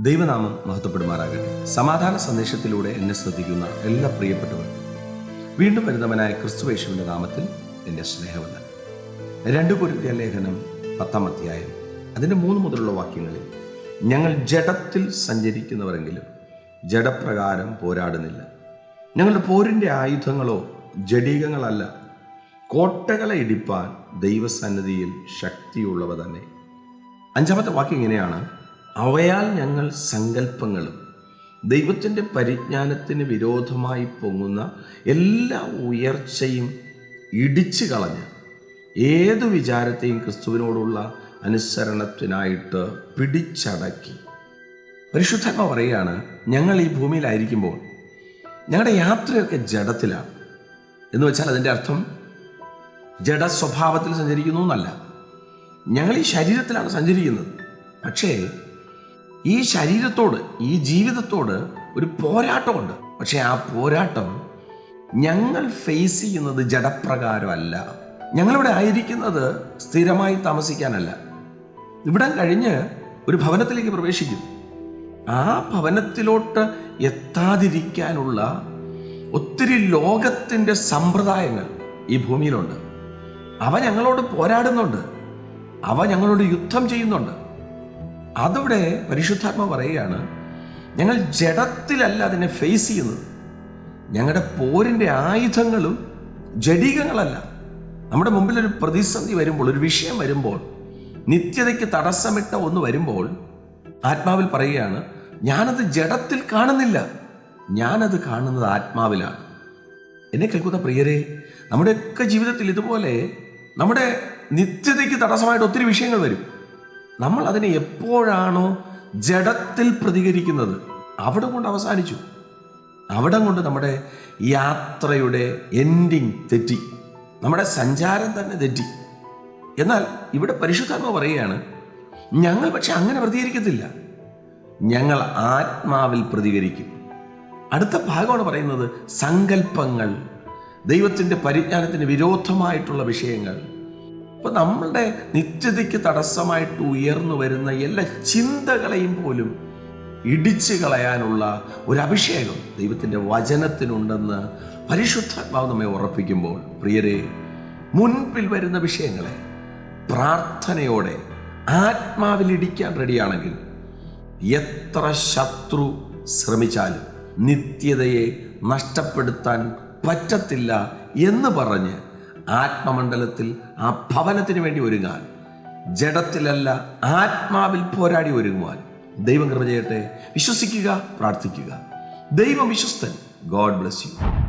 ദൈവനാമം മഹത്വപ്പെടുമാറാകട്ടെ. സമാധാന സന്ദേശത്തിലൂടെ എന്നെ ശ്രദ്ധിക്കുന്ന എല്ലാ പ്രിയപ്പെട്ടവർക്കും വീണ്ടും വരുന്നവനായ ക്രിസ്തുവേശുവിന്റെ നാമത്തിൽ എന്റെ സ്നേഹവന്ദൻ രണ്ടു കുരുത്തിയ ലേഖനം പത്താം അധ്യായം അതിന്റെ മൂന്ന് മുതലുള്ള വാക്യങ്ങളിൽ ഞങ്ങൾ ജഡത്തിൽ സഞ്ചരിക്കുന്നവരെങ്കിലും ജഡപ്രകാരം പോരാടുന്നില്ല. ഞങ്ങളുടെ പോരിന്റെ ആയുധങ്ങളോ ജഡീകങ്ങളല്ല. കോട്ടകളെ ഇടിപ്പാൻ ദൈവസന്നിധിയിൽ ശക്തിയുള്ളവ തന്നെ. അഞ്ചാമത്തെ വാക്യം ഇങ്ങനെയാണ് അവയാൽ ഞങ്ങൾ സങ്കല്പങ്ങളും ദൈവത്തിന്റെ പരിജ്ഞാനത്തിന് വിരോധമായി പൊങ്ങുന്ന എല്ലാ ഉയർച്ചയും ഇടിച്ചു കളഞ്ഞ് ഏതു വിചാരത്തെയും ക്രിസ്തുവിനോടുള്ള അനുസരണത്തിനായിട്ട് പിടിച്ചടക്കി. പരിശുദ്ധാത്മ പറയുകയാണ് ഞങ്ങൾ ഈ ഭൂമിയിലായിരിക്കുമ്പോൾ ഞങ്ങളുടെ യാത്രയൊക്കെ ജഡത്തിലാണ്. എന്ന് വെച്ചാൽ അതിന്റെ അർത്ഥം ജഡ സ്വഭാവത്തിൽ സഞ്ചരിക്കുന്നു എന്നല്ല. ഞങ്ങൾ ഈ ശരീരത്തിലാണ് സഞ്ചരിക്കുന്നത്. പക്ഷേ ഈ ശരീരത്തോട് ഈ ജീവിതത്തോട് ഒരു പോരാട്ടമുണ്ട്. പക്ഷേ ആ പോരാട്ടം ഞങ്ങൾ ഫേസ് ചെയ്യുന്നത് ജഡപ്രകാരമല്ല. ഞങ്ങളിവിടെ ആയിരിക്കുന്നത് സ്ഥിരമായി താമസിക്കാനല്ല. ഇവിടം കഴിഞ്ഞ് ഒരു ഭവനത്തിലേക്ക് പ്രവേശിക്കും. ആ ഭവനത്തിലോട്ട് എത്താതിരിക്കാനുള്ള ഒത്തിരി ലോകത്തിന്റെ സമ്പ്രദായങ്ങൾ ഈ ഭൂമിയിലുണ്ട്. അവ ഞങ്ങളോട് പോരാടുന്നുണ്ട്. അവ ഞങ്ങളോട് യുദ്ധം ചെയ്യുന്നുണ്ട്. അതിവിടെ പരിശുദ്ധാത്മ പറയുകയാണ് ഞങ്ങൾ ജഡത്തിലല്ല അതിനെ ഫേസ് ചെയ്യുന്നത്. ഞങ്ങളുടെ പോരിന്റെ ആയുധങ്ങളും ജഡികങ്ങളല്ല. നമ്മുടെ മുമ്പിൽ ഒരു പ്രതിസന്ധി വരുമ്പോൾ ഒരു വിഷയം വരുമ്പോൾ നിത്യതയ്ക്ക് തടസ്സമിട്ട ഒന്ന് വരുമ്പോൾ ആത്മാവിൽ പറയുകയാണ് ഞാനത് ജഡത്തിൽ കാണുന്നില്ല. ഞാനത് കാണുന്നത് ആത്മാവിലാണ്. എന്നെ കേൾക്കുന്ന പ്രിയരെ നമ്മുടെയൊക്കെ ജീവിതത്തിൽ ഇതുപോലെ നമ്മുടെ നിത്യതയ്ക്ക് തടസ്സമായിട്ട് ഒത്തിരി വിഷയങ്ങൾ വരും. നമ്മൾ അതിനെ എപ്പോഴാണോ ജഡത്തിൽ പ്രതികരിക്കുന്നത് അവിടെ കൊണ്ട് അവസാനിച്ചു. അവിടെ കൊണ്ട് നമ്മുടെ യാത്രയുടെ എൻഡിങ് തെറ്റി. നമ്മുടെ സഞ്ചാരം തന്നെ തെറ്റി. എന്നാൽ ഇവിടെ പരിശുദ്ധാത്മ പറയുകയാണ് ഞങ്ങൾ പക്ഷെ അങ്ങനെ പ്രതികരിക്കത്തില്ല. ഞങ്ങൾ ആത്മാവിൽ പ്രതികരിക്കും. അടുത്ത ഭാഗമാണ് പറയുന്നത് സങ്കല്പങ്ങൾ ദൈവത്തിന്റെ പരിജ്ഞാനത്തിന് വിരോധമായിട്ടുള്ള വിഷയങ്ങൾ. അപ്പോൾ നമ്മളുടെ നിത്യതയ്ക്ക് തടസ്സമായിട്ട് ഉയർന്നു വരുന്ന എല്ലാ ചിന്തകളെയും പോലും ഇടിച്ചു കളയാനുള്ള ഒരു അഭിഷേകം ദൈവത്തിന്റെ വചനത്തിനുണ്ടെന്ന് പരിശുദ്ധാത്മാവ് നമ്മെ ഉറപ്പിക്കുമ്പോൾ പ്രിയരെ മുൻപിൽ വരുന്ന വിഷയങ്ങളെ പ്രാർത്ഥനയോടെ ആത്മാവിൽ ഇടിക്കാൻ റെഡിയാണെങ്കിൽ എത്ര ശത്രു ശ്രമിച്ചാലും നിത്യതയെ നഷ്ടപ്പെടുത്താൻ പറ്റത്തില്ല എന്ന് പറഞ്ഞ് ആത്മമണ്ഡലത്തിൽ ആ ഭവനത്തിന് വേണ്ടി ഒരുങ്ങാൻ. ജഡത്തിലല്ല ആത്മാവിൽ പോരാടി ഒരുങ്ങുവാൻ. ദൈവം കൃപ ചെയ്യട്ടെ. വിശ്വസിക്കുക പ്രാർത്ഥിക്കുക. ദൈവം വിശ്വസ്തൻ. God bless you.